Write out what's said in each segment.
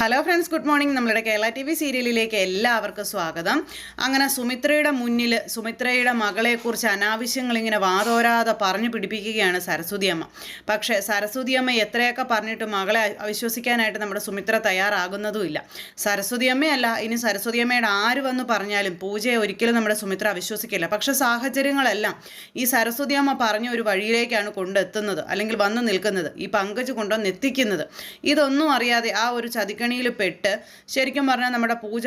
Hello friends good morning നമ്മളുടെ Kerala T V സീരിയലിലേക്ക് എല്ലാവർക്കും സ്വാഗതം. അങ്ങനെ സുമിത്രയുടെ മുന്നിൽ സുമിത്രയുടെ മകളെക്കുറിച്ച് അനാവശ്യങ്ങൾ ഇങ്ങനെ വാതോരാതെ പറഞ്ഞു പിടിപ്പിക്കുകയാണ് സരസ്വതിയമ്മ പക്ഷേ സരസ്വതിയമ്മ എത്രയൊക്കെ പറഞ്ഞിട്ട് മകളെ അവിശ്വസിക്കാനായിട്ട് നമ്മുടെ സുമിത്ര തയ്യാറാകുന്നതുമില്ല സരസ്വതിയമ്മയല്ല ഇനി സരസ്വതിയമ്മയുടെ ആര് വന്ന് പറഞ്ഞാലും പൂജയെ ഒരിക്കലും നമ്മുടെ സുമിത്ര അവിശ്വസിക്കില്ല. പക്ഷേ സാഹചര്യങ്ങളെല്ലാം ഈ സരസ്വതിയമ്മ പറഞ്ഞ ഒരു വഴിയിലേക്കാണ് കൊണ്ടെത്തുന്നത് അല്ലെങ്കിൽ വന്ന് നിൽക്കുന്നത് ഈ പങ്കജ് കൊണ്ടുവന്ന് എത്തിക്കുന്നത്. ഇതൊന്നും അറിയാതെ ആ ഒരു ചതിക്കണിയിൽ പെട്ട് ശരിക്കും പറഞ്ഞാൽ നമ്മുടെ പൂജ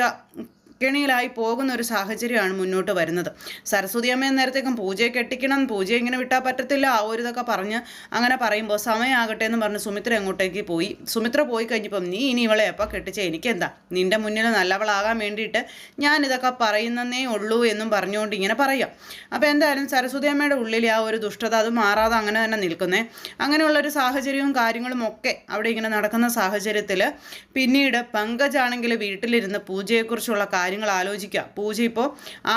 കെണിയിലായി പോകുന്ന ഒരു സാഹചര്യമാണ് മുന്നോട്ട് വരുന്നത്. സരസ്വതി അമ്മ നേരത്തേക്കും പൂജയെ കെട്ടിക്കണം പൂജ ഇങ്ങനെ വിട്ടാൽ പറ്റത്തില്ല ആ ഒരു ഇതൊക്കെ പറഞ്ഞ് അങ്ങനെ പറയുമ്പോൾ സമയമാകട്ടെ എന്ന് പറഞ്ഞ് സുമിത്ര അങ്ങോട്ടേക്ക് പോയി. സുമിത്ര പോയി കഴിഞ്ഞപ്പം നീ ഇനി ഇവളെ എപ്പോൾ കെട്ടിച്ച? എനിക്കെന്താ? നിന്റെ മുന്നിൽ നല്ലവളാകാൻ വേണ്ടിയിട്ട് ഞാൻ ഇതൊക്കെ പറയുന്നതേ ഉള്ളൂ എന്നും പറഞ്ഞുകൊണ്ട് ഇങ്ങനെ പറയാം. അപ്പോൾ എന്തായാലും സരസ്വതി അമ്മയുടെ ഉള്ളിൽ ആ ഒരു ദുഷ്ടത അത് മാറാതെ അങ്ങനെ തന്നെ നിൽക്കുന്നേ. അങ്ങനെയുള്ളൊരു സാഹചര്യവും കാര്യങ്ങളും ഒക്കെ അവിടെ ഇങ്ങനെ നടക്കുന്ന സാഹചര്യത്തിൽ പിന്നീട് പങ്കജാണെങ്കിൽ വീട്ടിലിരുന്ന് പൂജയെക്കുറിച്ചുള്ള കാര്യങ്ങൾ ആലോചിക്കുക പൂജ ഇപ്പോൾ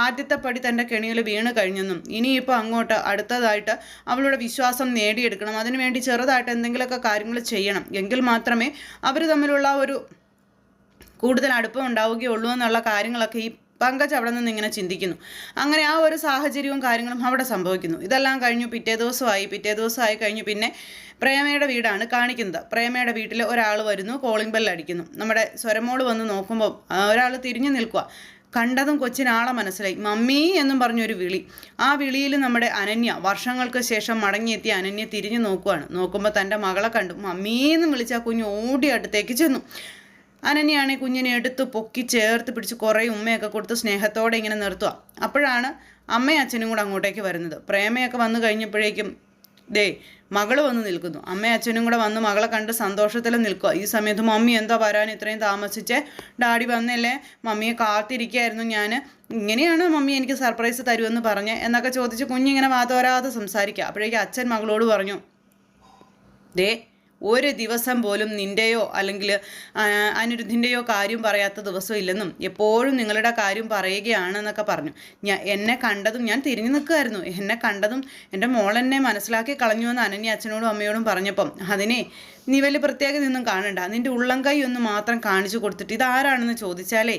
ആദ്യത്തെ പടി തന്റെ കെണിയിൽ വീണ് കഴിഞ്ഞെന്നും ഇനിയിപ്പോൾ അങ്ങോട്ട് അടുത്തതായിട്ട് അവളുടെ വിശ്വാസം നേടിയെടുക്കണം. അതിനുവേണ്ടി ചെറുതായിട്ട് എന്തെങ്കിലുമൊക്കെ കാര്യങ്ങൾ ചെയ്യണം. എങ്കിൽ മാത്രമേ അവർ തമ്മിലുള്ള ഒരു കൂടുതൽ അടുപ്പം ഉണ്ടാവുകയുള്ളൂ എന്നുള്ള കാര്യങ്ങളൊക്കെ ഈ പങ്കജ് അവിടെ നിന്ന് ഇങ്ങനെ ചിന്തിക്കുന്നു. അങ്ങനെ ആ ഒരു സാഹചര്യവും കാര്യങ്ങളും അവിടെ സംഭവിക്കുന്നു. ഇതെല്ലാം കഴിഞ്ഞു പിറ്റേ ദിവസമായി പിറ്റേ ദിവസമായി കഴിഞ്ഞു. പിന്നെ പ്രേമയുടെ വീടാണ് കാണിക്കുന്നത്. പ്രേമയുടെ വീട്ടിൽ ഒരാൾ വരുന്നു കോളിംഗ് ബെൽ അടിക്കുന്നു. നമ്മുടെ സ്വരമോൾ വന്ന് നോക്കുമ്പോൾ ഒരാൾ തിരിഞ്ഞു നിൽക്കുക കണ്ടതും കൊച്ചിനാളെ മനസ്സിലായി. മമ്മി എന്നും പറഞ്ഞൊരു വിളി. ആ വിളിയിൽ നമ്മുടെ അനന്യ വർഷങ്ങൾക്ക് ശേഷം മടങ്ങിയെത്തിയ അനന്യ തിരിഞ്ഞു നോക്കുവാണ്. നോക്കുമ്പോൾ തന്റെ മകളെ കണ്ടു. മമ്മീ എന്ന് വിളിച്ച കുഞ്ഞ് ഓടി അടുത്തേക്ക് ചെന്നു. അനന്യാണെ കുഞ്ഞിനെ എടുത്ത് പൊക്കി ചേർത്ത് പിടിച്ച് കുറേ ഉമ്മയൊക്കെ കൊടുത്ത് സ്നേഹത്തോടെ ഇങ്ങനെ നിർത്തുക. അപ്പോഴാണ് അമ്മയും അച്ഛനും കൂടെ അങ്ങോട്ടേക്ക് വരുന്നത്. പ്രേമയൊക്കെ വന്നു കഴിഞ്ഞപ്പോഴേക്കും ദേ മകൾ വന്ന് നിൽക്കുന്നു. അമ്മയും അച്ഛനും കൂടെ വന്ന് മകളെ കണ്ട് സന്തോഷത്തിൽ നിൽക്കുക. ഈ സമയത്ത് മമ്മി എന്താ വരാൻ ഇത്രയും താമസിച്ചേ? ഡാഡി വന്നല്ലേ? മമ്മിയെ കാത്തിരിക്കുകയായിരുന്നു ഞാൻ ഇങ്ങനെയാണ് മമ്മി എനിക്ക് സർപ്രൈസ് തരുമെന്ന് പറഞ്ഞ് എന്നൊക്കെ ചോദിച്ച് കുഞ്ഞിങ്ങനെ വാതോരാതെ സംസാരിക്കുക. അപ്പോഴേക്കും അച്ഛൻ മകളോട് പറഞ്ഞു ദേ ഒരു ദിവസം പോലും നിന്റെയോ അല്ലെങ്കിൽ അനിരുദ്ധിന്റെയോ കാര്യം പറയാത്ത ദിവസം ഇല്ലെന്നും എപ്പോഴും നിങ്ങളുടെ കാര്യം പറയുകയാണെന്നൊക്കെ പറഞ്ഞു. ഞാൻ എന്നെ കണ്ടതും ഞാൻ തിരിഞ്ഞു നിൽക്കുമായിരുന്നു എന്നെ കണ്ടതും എന്റെ മോളെന്നെ മനസ്സിലാക്കി കളഞ്ഞു എന്ന് അനന്യ അച്ഛനോടും അമ്മയോടും പറഞ്ഞപ്പം അതിനെ നീ വലിയ പ്രത്യേകത നിന്നും കാണണ്ട. നിന്റെ ഉള്ളം കൈ ഒന്ന് മാത്രം കാണിച്ചു കൊടുത്തിട്ട് ഇതാരാണെന്ന് ചോദിച്ചാലേ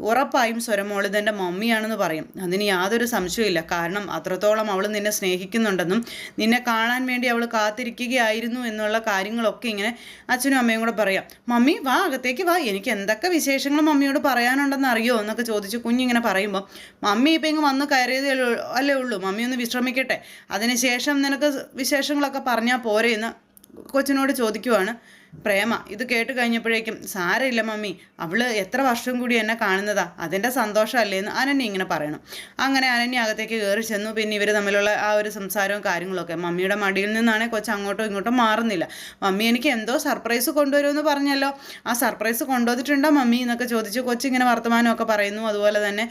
ഉറപ്പായും സ്വരമോൾ ഇതെന്റെ മമ്മിയാണെന്ന് പറയും. അതിന് യാതൊരു സംശയമില്ല കാരണം അത്രത്തോളം അവൾ നിന്നെ സ്നേഹിക്കുന്നുണ്ടെന്നും നിന്നെ കാണാൻ വേണ്ടി അവൾ കാത്തിരിക്കുകയായിരുന്നു എന്നുള്ള കാര്യങ്ങളൊക്കെ ഇങ്ങനെ അച്ഛനും അമ്മയും കൂടെ പറയാം. മമ്മി വാ അകത്തേക്ക് വാ. എനിക്ക് എന്തൊക്കെ വിശേഷങ്ങൾ മമ്മിയോട് പറയാനുണ്ടെന്ന് അറിയോ? എന്നൊക്കെ ചോദിച്ച് കുഞ്ഞിങ്ങനെ പറയുമ്പോൾ മമ്മി ഇപ്പം ഇങ്ങ് വന്ന് കയറിയതേ അല്ലേ ഉള്ളൂ? മമ്മി ഒന്ന് വിശ്രമിക്കട്ടെ. അതിനുശേഷം നിനക്ക് വിശേഷങ്ങളൊക്കെ പറഞ്ഞാൽ പോരെ എന്ന് കൊച്ചിനോട് ചോദിക്കുവാണ്. പ്രേമ ഇത് കേട്ട് കഴിഞ്ഞപ്പോഴേക്കും സാരമില്ല മമ്മി അവൾ എത്ര വർഷം കൂടി എന്നെ കാണുന്നതാ അതിന്റെ സന്തോഷമല്ലേ എന്ന് അനന്യ ഇങ്ങനെ പറയണം. അങ്ങനെ അനന്യ അകത്തേക്ക് കയറി ചെന്നു പിന്നെ ഇവർ തമ്മിലുള്ള ആ ഒരു സംസാരവും കാര്യങ്ങളൊക്കെ മമ്മിയുടെ മടിയിൽ നിന്നാണ് കൊച്ചു അങ്ങോട്ടും ഇങ്ങോട്ടും മാറുന്നില്ല. മമ്മി എനിക്ക് എന്തോ സർപ്രൈസ് കൊണ്ടുവരുമെന്ന് പറഞ്ഞല്ലോ. ആ സർപ്രൈസ് കൊണ്ടുവന്നിട്ടുണ്ടോ മമ്മി? എന്നൊക്കെ ചോദിച്ച് കൊച്ചിങ്ങനെ വർത്തമാനമൊക്കെ പറയുന്നു. അതുപോലെ തന്നെ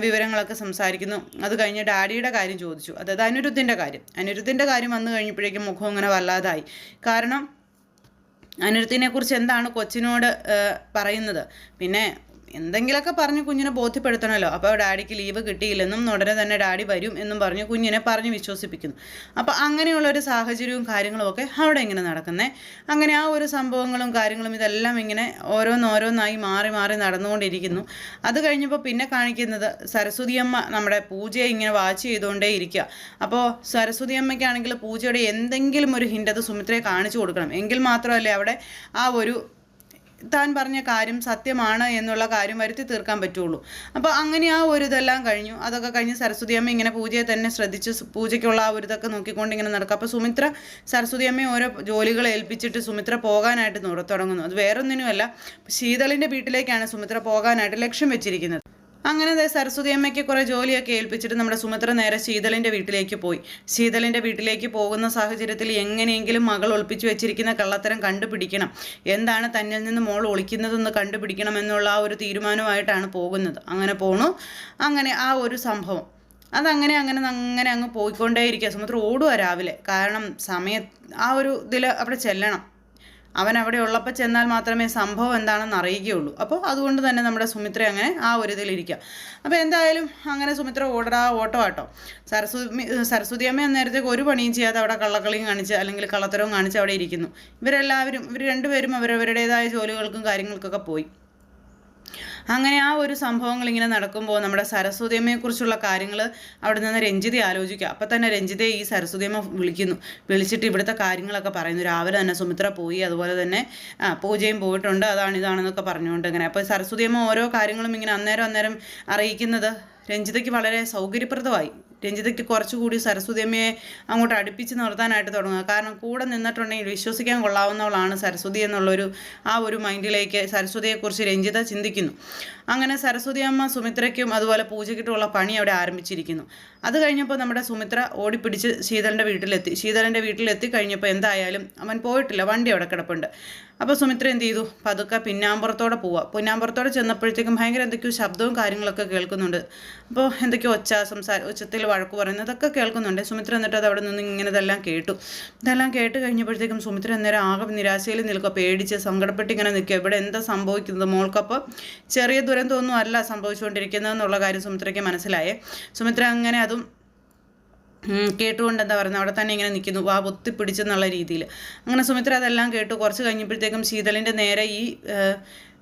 വിവരങ്ങളൊക്കെ സംസാരിക്കുന്നു. അത് കഴിഞ്ഞ് ഡാഡിയുടെ കാര്യം ചോദിച്ചു. അതായത് അനിരുദ്ധിന്റെ കാര്യം. അനിരുദ്ധിന്റെ കാര്യം വന്നു കഴിഞ്ഞപ്പോഴേക്കും മുഖം ഇങ്ങനെ വല്ലാതായി. കാരണം അനിരുദ്ധിനെ കുറിച്ച് എന്താണ് കൊച്ചിനോട് പറയുന്നത്? പിന്നെ എന്തെങ്കിലുമൊക്കെ പറഞ്ഞ് കുഞ്ഞിനെ ബോധ്യപ്പെടുത്തണമല്ലോ. അപ്പോൾ ഡാഡിക്ക് ലീവ് കിട്ടിയില്ലെന്നും ഉടനെ തന്നെ ഡാഡി വരും എന്നും പറഞ്ഞ് കുഞ്ഞിനെ പറഞ്ഞ് വിശ്വസിപ്പിക്കുന്നു. അപ്പോൾ അങ്ങനെയുള്ള ഒരു സാഹചര്യവും കാര്യങ്ങളും ഒക്കെ അവിടെ ഇങ്ങനെ നടക്കുന്നേ. അങ്ങനെ ആ ഒരു സംഭവങ്ങളും കാര്യങ്ങളും ഇതെല്ലാം ഇങ്ങനെ ഓരോന്നോരോന്നായി മാറി മാറി നടന്നുകൊണ്ടിരിക്കുന്നു. അത് കഴിഞ്ഞപ്പോൾ പിന്നെ കാണിക്കുന്നത് സരസ്വതിയമ്മ നമ്മുടെ പൂജയെ ഇങ്ങനെ വാച്ച് ചെയ്തുകൊണ്ടേ ഇരിക്കുക. അപ്പോൾ സരസ്വതിയമ്മയ്ക്കാണെങ്കിൽ പൂജയുടെ എന്തെങ്കിലും ഒരു ഹിന്റ് അത് സുമിത്രയെ കാണിച്ചു കൊടുക്കണം. എങ്കിൽ മാത്രമല്ലേ അവിടെ ആ ഒരു താൻ പറഞ്ഞ കാര്യം സത്യമാണ് എന്നുള്ള കാര്യം വരുത്തി തീർക്കാൻ പറ്റുള്ളൂ. അപ്പോൾ അങ്ങനെ ആ ഒരു ഇതെല്ലാം കഴിഞ്ഞു. അതൊക്കെ കഴിഞ്ഞ് സരസ്വതി അമ്മ ഇങ്ങനെ പൂജയെ തന്നെ ശ്രദ്ധിച്ച് പൂജയ്ക്കുള്ള ആ ഒരു ഇതൊക്കെ നോക്കിക്കൊണ്ട് ഇങ്ങനെ നടക്കും. അപ്പോൾ സുമിത്ര സരസ്വതി അമ്മയെ ഓരോ ജോലികൾ ഏൽപ്പിച്ചിട്ട് സുമിത്ര പോകാനായിട്ട് തുടങ്ങുന്നു. അത് വേറൊന്നിനുമല്ല ശീതളിന്റെ വീട്ടിലേക്കാണ് സുമിത്ര പോകാനായിട്ട് ലക്ഷ്യം വെച്ചിരിക്കുന്നത്. അങ്ങനെ ദേ സരസ്വതി അമ്മയ്ക്ക് കുറേ ജോലിയൊക്കെ ഏൽപ്പിച്ചിട്ട് നമ്മുടെ സുമിത്ര നേരെ ശീതലിന്റെ വീട്ടിലേക്ക് പോയി. ശീതലിന്റെ വീട്ടിലേക്ക് പോകുന്ന സാഹചര്യത്തിൽ എങ്ങനെയെങ്കിലും മകൾ ഒളിപ്പിച്ചു വെച്ചിരിക്കുന്ന കള്ളത്തരം കണ്ടുപിടിക്കണം. എന്താണ് തന്നിൽ നിന്ന് മോൾ ഒളിക്കുന്നതെന്ന് കണ്ടുപിടിക്കണം എന്നുള്ള ആ ഒരു തീരുമാനമായിട്ടാണ് പോകുന്നത്. അങ്ങനെ പോണു. അങ്ങനെ ആ ഒരു സംഭവം. അതങ്ങനെ അങ്ങനെ അങ്ങനെ അങ്ങ് പോയിക്കൊണ്ടേയിരിക്കുക. സുമിത്ര ഓടുക രാവിലെ. കാരണം സമയ ആ ഒരു ഇതിൽ അവിടെ ചെല്ലണം. അവൻ അവിടെ ഉള്ളപ്പോൾ ചെന്നാൽ മാത്രമേ സംഭവം എന്താണെന്ന് അറിയുകയുള്ളൂ. അപ്പോൾ അതുകൊണ്ട് തന്നെ നമ്മുടെ സുമിത്ര അങ്ങനെ ആ ഒരു ഇതിലിരിക്കുക അപ്പോൾ എന്തായാലും അങ്ങനെ സുമിത്ര ഓടടാ ഓട്ടോ ആട്ടോ സരസ്വതി സരസ്വതി അമ്മ നേരത്തേക്ക് ഒരു പണിയും ചെയ്യാതെ അവിടെ കള്ളക്കളിയും കാണിച്ച് അല്ലെങ്കിൽ കള്ളത്തരവും കാണിച്ച് അവിടെ ഇരിക്കുന്നു. ഇവരെല്ലാവരും ഇവർ രണ്ടുപേരും അവരവരുടേതായ ജോലികൾക്കും കാര്യങ്ങൾക്കൊക്കെ പോയി. അങ്ങനെ ആ ഒരു സംഭവങ്ങൾ ഇങ്ങനെ നടക്കുമ്പോൾ നമ്മുടെ സരസ്വതിയമ്മയെക്കുറിച്ചുള്ള കാര്യങ്ങൾ അവിടെ നിന്ന് രഞ്ജിത ആലോചിക്കുക. അപ്പം തന്നെ രഞ്ജിതയെ ഈ സരസ്വതിയമ്മ വിളിക്കുന്നു. വിളിച്ചിട്ട് ഇവിടുത്തെ കാര്യങ്ങളൊക്കെ പറയുന്നു. രാവിലെ തന്നെ സുമിത്ര പോയി. അതുപോലെ തന്നെ പൂജയും പോയിട്ടുണ്ട്. അതാണ് ഇതാണെന്നൊക്കെ പറഞ്ഞുകൊണ്ട് ഇങ്ങനെ. അപ്പോൾ സരസ്വതിയമ്മ ഓരോ കാര്യങ്ങളും ഇങ്ങനെ അന്നേരം അന്നേരം അറിയിക്കുന്നത് രഞ്ജിതയ്ക്ക് വളരെ സൗകര്യപ്രദമായി. രഞ്ജിതയ്ക്ക് കുറച്ചുകൂടി സരസ്വതിയമ്മയെ അങ്ങോട്ട് അടുപ്പിച്ച് നിർത്താനായിട്ട് തുടങ്ങുക. കാരണം കൂടെ നിന്നിട്ടുണ്ടെങ്കിൽ വിശ്വസിക്കാൻ കൊള്ളാവുന്നവളാണ് സരസ്വതി എന്നുള്ളൊരു ആ ഒരു മൈൻഡിലേക്ക് സരസ്വതിയെക്കുറിച്ച് രഞ്ജിത ചിന്തിക്കുന്നു. അങ്ങനെ സരസ്വതി അമ്മ സുമിത്രയ്ക്കും അതുപോലെ പൂജയ്ക്കിട്ടുള്ള പണി അവിടെ ആരംഭിച്ചിരിക്കുന്നു. അത് കഴിഞ്ഞപ്പോൾ നമ്മുടെ സുമിത്ര ഓടിപ്പിടിച്ച് ശീതളന്റെ വീട്ടിലെത്തി. ശീതളന്റെ വീട്ടിലെത്തി കഴിഞ്ഞപ്പോൾ എന്തായാലും അവൻ പോയിട്ടില്ല. വണ്ടി അവിടെ കിടപ്പുണ്ട്. അപ്പോൾ സുമിത്ര എന്ത് ചെയ്തു? പതുക്കെ പിന്നാമ്പുറത്തോടെ പോവുക പിന്നാമ്പുറത്തോടെ ചെന്നപ്പോഴത്തേക്കും ഭയങ്കര എന്തൊക്കെയോ ശബ്ദവും കാര്യങ്ങളൊക്കെ കേൾക്കുന്നുണ്ട്. അപ്പോൾ എന്തൊക്കെയോ ഒച്ച സംസാര ഉച്ചത്തിൽ വഴക്ക് പറയുന്നതൊക്കെ കേൾക്കുന്നുണ്ട്. സുമിത്ര എന്നിട്ട് അത് അവിടെ നിന്ന് ഇങ്ങനെ ഇതെല്ലാം കേട്ടു. ഇതെല്ലാം കേട്ട് കഴിഞ്ഞപ്പോഴത്തേക്കും സുമിത്ര അന്നേരം ആകെ നിരാശയിൽ നിൽക്കുക. പേടിച്ച് സങ്കടപ്പെട്ട് ഇങ്ങനെ നിൽക്കുക. ഇവിടെ എന്താ സംഭവിക്കുന്നത് മോൾക്കപ്പോൾ ചെറിയ ദുരന്തമൊന്നും അല്ല സംഭവിച്ചുകൊണ്ടിരിക്കുന്നത് എന്നുള്ള കാര്യം സുമിത്രയ്ക്ക് മനസ്സിലായേ. സുമിത്ര അങ്ങനെ അതും കേട്ടുകൊണ്ട് എന്താ പറയുന്നത് അവിടെ തന്നെ ഇങ്ങനെ നിൽക്കുന്നു വാ പൊത്തി പിടിച്ചെന്നുള്ള രീതിയിൽ. അങ്ങനെ സുമിത്ര അതെല്ലാം കേട്ടു. കുറച്ച് കഴിഞ്ഞപ്പോഴത്തേക്കും ശീതളിന്റെ നേരെ ഈ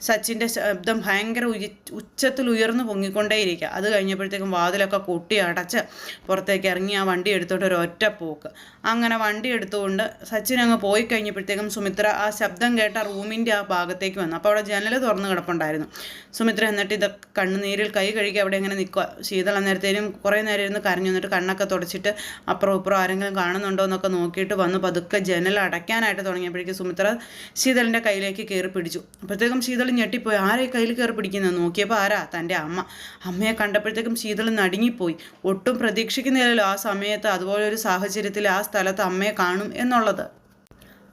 സച്ചിന്റെ ശബ്ദം ഭയങ്കര ഉയ ഉച്ചത്തിൽ ഉയർന്നു പൊങ്ങിക്കൊണ്ടേയിരിക്കുക. അത് കഴിഞ്ഞപ്പോഴത്തേക്കും വാതിലൊക്കെ കൊട്ടി അടച്ച് പുറത്തേക്ക് ഇറങ്ങി ആ വണ്ടി എടുത്തോണ്ട് ഒരു ഒറ്റ പോക്ക്. അങ്ങനെ വണ്ടി എടുത്തുകൊണ്ട് സച്ചിൻ അങ്ങ് പോയി കഴിഞ്ഞപ്പോഴത്തേക്കും സുമിത്ര ആ ശബ്ദം കേട്ട റൂമിന്റെ ആ ഭാഗത്തേക്ക് വന്നു. അപ്പോൾ അവിടെ ജനൽ തുറന്ന് കിടപ്പുണ്ടായിരുന്നു. സുമിത്ര എന്നിട്ട് ഇത് കണ്ണുനീരിൽ കൈ കഴുകി അവിടെ ഇങ്ങനെ നിൽക്കുക. ശീതള നേരത്തേനും കുറേ നേരം ഇരുന്ന് കരഞ്ഞു. എന്നിട്ട് കണ്ണൊക്കെ തുടച്ചിട്ട് അപ്പുറം ഇപ്പുറം ആരെങ്കിലും കാണുന്നുണ്ടോ എന്നൊക്കെ നോക്കിയിട്ട് വന്നു. പതുക്കെ ജനൽ അടയ്ക്കാനായിട്ട് തുടങ്ങിയപ്പോഴേക്കും സുമിത്ര ശീതളിന്റെ കയ്യിലേക്ക് കയറി പിടിച്ചു. അപ്പോഴത്തേക്കും ശീതൾ ഞെട്ടിപ്പോയി. ആരെ കയ്യിൽ കയറി പിടിക്കുന്നത് നോക്കിയപ്പോൾ ആരാ? തന്റെ അമ്മ. അമ്മയെ കണ്ടപ്പോഴത്തേക്കും ശീതൾ നടുങ്ങിപ്പോയി. ഒട്ടും പ്രതീക്ഷിക്കുന്നില്ലല്ലോ ആ സമയത്ത് അതുപോലൊരു സാഹചര്യത്തിൽ ആ സ്ഥലത്ത് അമ്മയെ കാണും എന്നുള്ളത്.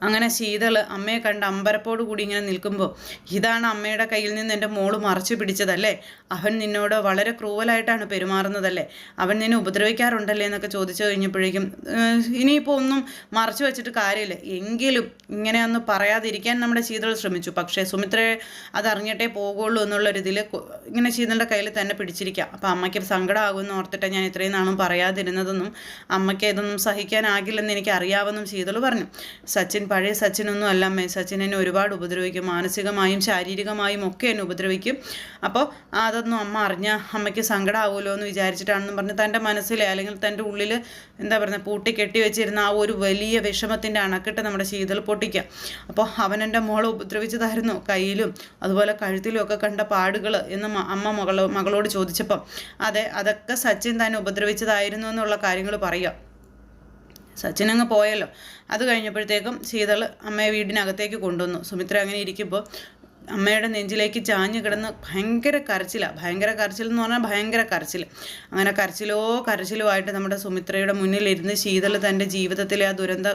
അങ്ങനെ ശീതൾ അമ്മയെ കണ്ട് അമ്പരപ്പോട് കൂടി ഇങ്ങനെ നിൽക്കുമ്പോൾ ഇതാണ് അമ്മയുടെ കയ്യിൽ നിന്ന് എന്റെ മോൾ മറച്ചു പിടിച്ചതല്ലേ? അവൻ നിന്നോട് വളരെ ക്രൂവലായിട്ടാണ് പെരുമാറുന്നതല്ലേ? അവൻ നിന്നെ ഉപദ്രവിക്കാറുണ്ടല്ലേ? എന്നൊക്കെ ചോദിച്ചു കഴിഞ്ഞപ്പോഴേക്കും ഇനിയിപ്പോൾ ഒന്നും മറച്ചു വെച്ചിട്ട് കാര്യമില്ല. എങ്കിലും ഇങ്ങനെ ഒന്ന് പറയാതിരിക്കാൻ നമ്മുടെ ശീതൾ ശ്രമിച്ചു. പക്ഷേ സുമിത്രയെ അതറിഞ്ഞിട്ടേ പോകുള്ളൂ എന്നുള്ളൊരിതിൽ ഇങ്ങനെ ശീതളുടെ കയ്യിൽ തന്നെ പിടിച്ചിരിക്കാം. അപ്പോൾ അമ്മയ്ക്ക് സങ്കടമാകുമെന്ന് ഓർത്തിട്ട് ഞാൻ ഇത്രയും നാളും പറയാതിരുന്നതെന്നും അമ്മയ്ക്ക് ഇതൊന്നും സഹിക്കാനാകില്ലെന്ന് എനിക്ക് അറിയാമെന്നും ശീതൾ പറഞ്ഞു. സച്ചിൻ പഴയ സച്ചിനൊന്നും അല്ല അമ്മേ സച്ചിൻ എന്നെ ഒരുപാട് ഉപദ്രവിക്കും. മാനസികമായും ശാരീരികമായും ഒക്കെ എന്നെ ഉപദ്രവിക്കും. അപ്പോൾ അതൊന്നും അമ്മ അറിഞ്ഞ അമ്മയ്ക്ക് സങ്കടമാവുമല്ലോ എന്ന് വിചാരിച്ചിട്ടാണെന്ന് പറഞ്ഞ് തന്റെ മനസ്സിലെ അല്ലെങ്കിൽ തന്റെ ഉള്ളിൽ എന്താ പറയുക പൂട്ടി കെട്ടി വെച്ചിരുന്ന ആ ഒരു വലിയ വിഷമത്തിന്റെ അണക്കെട്ട് നമ്മുടെ ശീതൾ പൊട്ടിക്കുക. അപ്പോൾ അവൻ എന്റെ മോളെ ഉപദ്രവിച്ചതായിരുന്നു കയ്യിലും അതുപോലെ കഴുത്തിലും ഒക്കെ കണ്ട പാടുകൾ എന്ന് അമ്മ മകളോ മകളോട് ചോദിച്ചപ്പം. അതെ അതൊക്കെ സച്ചിൻ തന്നെ ഉപദ്രവിച്ചതായിരുന്നു എന്നുള്ള കാര്യങ്ങൾ പറയുക. സച്ചിൻ അങ്ങ് പോയല്ലോ. അത് കഴിഞ്ഞപ്പോഴത്തേക്കും ശീതൾ അമ്മയെ വീടിനകത്തേക്ക് കൊണ്ടുവന്നു. സുമിത്ര അങ്ങനെ ഇരിക്കുമ്പോൾ അമ്മയുടെ നെഞ്ചിലേക്ക് ചാഞ്ഞു കിടന്ന് ഭയങ്കര കരച്ചിലാണ് ഭയങ്കര കരച്ചിൽ എന്ന് പറഞ്ഞാൽ ഭയങ്കര കരച്ചിൽ അങ്ങനെ കരച്ചിലോ കരച്ചിലോ ആയിട്ട് നമ്മുടെ സുമിത്രയുടെ മുന്നിലിരുന്ന് ശീതൾ തന്റെ ജീവിതത്തിലെ ആ ദുരന്ത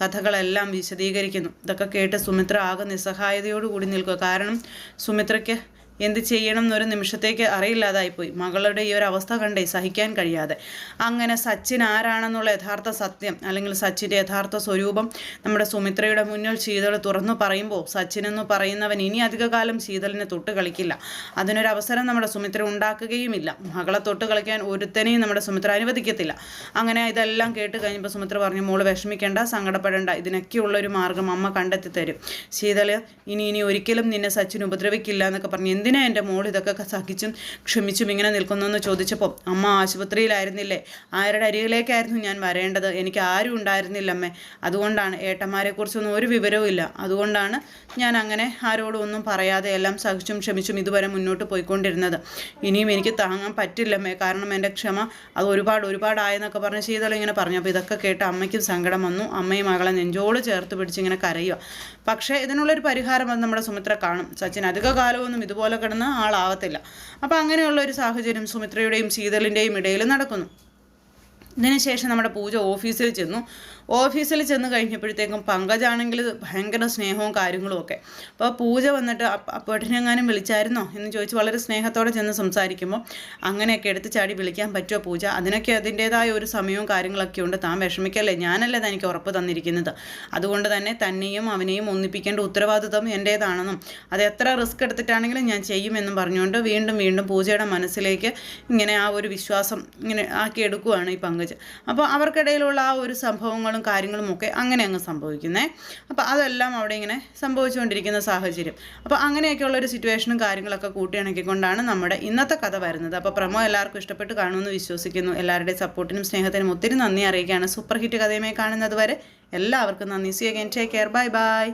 കഥകളെല്ലാം വിശദീകരിക്കുന്നു. ഇതൊക്കെ കേട്ട് സുമിത്ര ആകെ നിസ്സഹായതയോടുകൂടി നിൽക്കുക. കാരണം സുമിത്രയ്ക്ക് എന്ത് ചെയ്യണം എന്നൊരു നിമിഷത്തേക്ക് അറിയില്ലാതായിപ്പോയി. മകളുടെ ഈ ഒരു അവസ്ഥ കണ്ടേ സഹിക്കാൻ കഴിയാതെ. അങ്ങനെ സച്ചിൻ ആരാണെന്നുള്ള യഥാർത്ഥ സത്യം അല്ലെങ്കിൽ സച്ചിന്റെ യഥാർത്ഥ സ്വരൂപം നമ്മുടെ സുമിത്രയുടെ മുന്നിൽ ശീതൾ തുറന്നു പറയുമ്പോൾ സച്ചിൻ എന്ന് പറയുന്നവൻ ഇനി അധികകാലം ശീതളിനെ തൊട്ട് കളിക്കില്ല. അതിനൊരു അവസരം നമ്മുടെ സുമിത്ര ഉണ്ടാക്കുകയുമില്ല. മകളെ തൊട്ട് കളിക്കാൻ ഒരുത്തനെയും നമ്മുടെ സുമിത്ര അനുവദിക്കത്തില്ല. അങ്ങനെ ഇതെല്ലാം കേട്ട് കഴിഞ്ഞപ്പോൾ സുമിത്ര പറഞ്ഞു മോൾ വിഷമിക്കേണ്ട സങ്കടപ്പെടേണ്ട. ഇതിനൊക്കെയുള്ള ഒരു മാർഗം അമ്മ കണ്ടെത്തി തരും ശീതൾ ഇനി ഇനി ഒരിക്കലും നിന്നെ സച്ചിൻ ഉപദ്രവിക്കില്ല എന്നൊക്കെ പറഞ്ഞ് എന്തിനാ എന്റെ മോൾ ഇതൊക്കെ സഹിച്ചും ക്ഷമിച്ചും ഇങ്ങനെ നിൽക്കുന്നു ചോദിച്ചപ്പോൾ അമ്മ ആശുപത്രിയിലായിരുന്നില്ലേ? ആരുടെ അരികിലേക്കായിരുന്നു ഞാൻ വരേണ്ടത്? എനിക്ക് ആരും ഉണ്ടായിരുന്നില്ല അമ്മേ അതുകൊണ്ടാണ് ഏട്ടന്മാരെക്കുറിച്ചൊന്നും ഒരു വിവരവും ഇല്ല. അതുകൊണ്ടാണ് ഞാൻ അങ്ങനെ ആരോടും ഒന്നും പറയാതെ എല്ലാം സഹിച്ചും ക്ഷമിച്ചും ഇതുവരെ മുന്നോട്ട് പോയിക്കൊണ്ടിരുന്നത്. ഇനിയും എനിക്ക് താങ്ങാൻ പറ്റില്ലമ്മേ. കാരണം എന്റെ ക്ഷമ അത് ഒരുപാട് ഒരുപാടായെന്നൊക്കെ പറഞ്ഞ് ശീതളം ഇങ്ങനെ പറഞ്ഞു. അപ്പോൾ ഇതൊക്കെ കേട്ട് അമ്മയ്ക്കും സങ്കടം വന്നു. അമ്മയും മകളെ നെഞ്ചോട് ചേർത്ത് പിടിച്ച് ഇങ്ങനെ കരയുക പക്ഷേ ഇതിനുള്ളൊരു പരിഹാരം അത് നമ്മുടെ സുമിത്ര കാണും. സച്ചിൻ അധിക കാലമൊന്നും ഇതുപോലെ പോലെ കിടന്ന് ആളാവത്തില്ല. അപ്പോൾ അങ്ങനെയുള്ള ഒരു സാഹചര്യം സുമിത്രയുടെയും ശീതളിന്റെയും ഇടയിൽ നടക്കുന്നു. ഇതിനുശേഷം നമ്മുടെ പൂജ ഓഫീസിൽ ചെന്നു. ഓഫീസിൽ ചെന്ന് കഴിഞ്ഞപ്പോഴത്തേക്കും പങ്കജാണെങ്കിൽ ഭയങ്കര സ്നേഹവും കാര്യങ്ങളും ഒക്കെ. അപ്പോൾ പൂജ വന്നിട്ട് അപ്പോട്ടിനെങ്ങാനും വിളിച്ചായിരുന്നോ എന്ന് ചോദിച്ച് വളരെ സ്നേഹത്തോടെ ചെന്ന് സംസാരിക്കുമ്പോൾ അങ്ങനെയൊക്കെ എടുത്ത് ചാടി വിളിക്കാൻ പറ്റുമോ പൂജ? അതിനൊക്കെ അതിന്റേതായ ഒരു സമയവും കാര്യങ്ങളൊക്കെ ഉണ്ട്. താൻ വിഷമിക്കല്ലേ? ഞാനല്ലേ തനിക്ക് ഉറപ്പ് തന്നിരിക്കുന്നത്. അതുകൊണ്ട് തന്നെ തന്നെയും അവനെയും ഒന്നിപ്പിക്കേണ്ട ഉത്തരവാദിത്വം എന്റേതാണെന്നും അത് എത്ര റിസ്ക് എടുത്തിട്ടാണെങ്കിലും ഞാൻ ചെയ്യുമെന്നും പറഞ്ഞുകൊണ്ട് വീണ്ടും വീണ്ടും പൂജയുടെ മനസ്സിലേക്ക് ഇങ്ങനെ ആ ഒരു വിശ്വാസം ഇങ്ങനെ ആക്കി എടുക്കുകയാണ് ഈ പങ്കജ്. അപ്പോൾ അവർക്കിടയിലുള്ള ആ ഒരു സംഭവങ്ങളും കാര്യങ്ങളും ഒക്കെ അങ്ങനെ അങ്ങ് സംഭവിക്കുന്നേ. അപ്പോൾ അതെല്ലാം അവിടെ ഇങ്ങനെ സംഭവിച്ചുകൊണ്ടിരിക്കുന്ന സാഹചര്യം. അപ്പോൾ അങ്ങനെയൊക്കെയുള്ള ഒരു സിറ്റുവേഷനും കാര്യങ്ങളൊക്കെ കൂട്ടിയിണക്കിക്കൊണ്ടാണ് നമ്മുടെ ഇന്നത്തെ കഥ വരുന്നത്. അപ്പോൾ പ്രമോ എല്ലാവർക്കും ഇഷ്ടപ്പെട്ട് കാണുമെന്ന് വിശ്വസിക്കുന്നു. എല്ലാവരുടെയും സപ്പോർട്ടിനും സ്നേഹത്തിനും ഒത്തിരി നന്ദി അറിയിക്കുകയാണ്. സൂപ്പർ ഹിറ്റ് കഥയുമായി കാണുന്നത് വരെ എല്ലാവർക്കും നന്ദി. See again take care bye bye